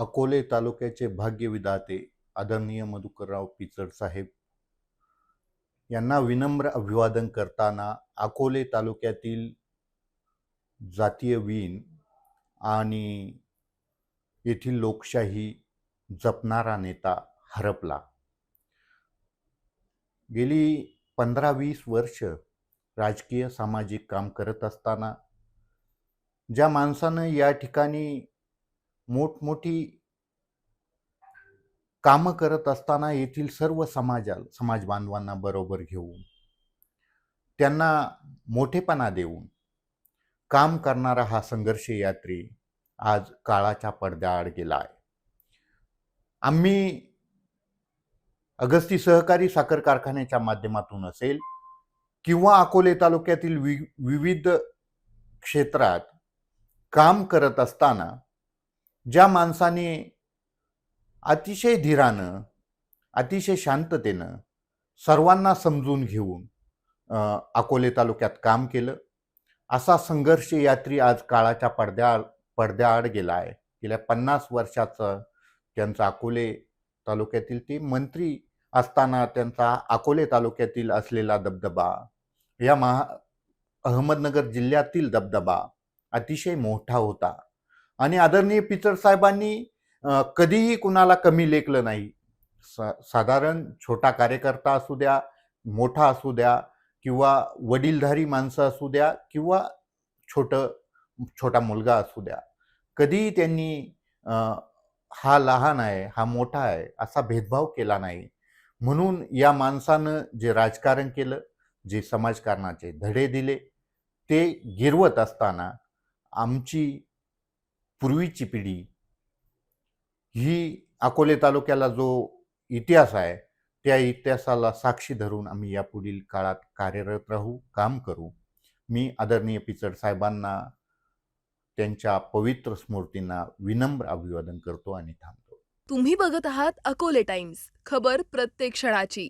अकोले तालुक्याचे भाग्यविधाते आदरणीय मधुकरराव पिचड साहेब. यांना विनम्र अभिवादन करताना अकोले तालुक्यातील जातीय वीण आणि येथील लोकशाही जपणारा नेता हरपला. गेली पंधरा वीस वर्ष राजकीय सामाजिक काम करत असताना ज्या माणसानं या ठिकाणी मोठमोठी कामं करत असताना येथील सर्व समाजा समाज बांधवांना बरोबर घेऊन त्यांना मोठेपणा देऊन काम करणारा हा संघर्ष यात्री आज काळाच्या पडद्याआड गेला आहे. आम्ही अगस्ती सहकारी साखर कारखान्याच्या माध्यमातून असेल किंवा अकोले तालुक्यातील वि विविध क्षेत्रात काम करत असताना ज्या माणसाने अतिशय धीरानं अतिशय शांततेनं सर्वांना समजून घेऊन अकोले तालुक्यात काम केलं. असा संघर्ष यात्री आज काळाच्या पडद्या पडद्याआड गेला आहे. गेल्या पन्नास वर्षाचं त्यांचा अकोले तालुक्यातील ते मंत्री असताना त्यांचा अकोले तालुक्यातील असलेला दबदबा या महा अहमदनगर जिल्ह्यातील दबदबा अतिशय मोठा होता. आणि आदरणीय पिचड साहेबांनी कधीही कुणाला कमी लेखलं नाही. सा साधारण छोटा कार्यकर्ता असू द्या मोठा असू द्या किंवा वडीलधारी माणसं असू द्या किंवा छोटं छोटा मुलगा असू द्या कधीही त्यांनी हा लहान आहे हा मोठा आहे असा भेदभाव केला नाही. म्हणून या माणसानं जे राजकारण केलं जे समाजकारणाचे धडे दिले ते गिरवत असताना आमची पूर्वीची पिढी ही अकोले तालुक्याला जो इतिहास आहे त्या इतिहासाला साक्षी धरून आम्ही यापुढील काळात कार्यरत राहू काम करू. मी आदरणीय पिचड साहेबांना त्यांच्या पवित्र स्मृतींना विनम्र अभिवादन करतो आणि थांबतो. तुम्ही बघत आहात अकोले टाइम्स. खबर प्रत्येक क्षणाची.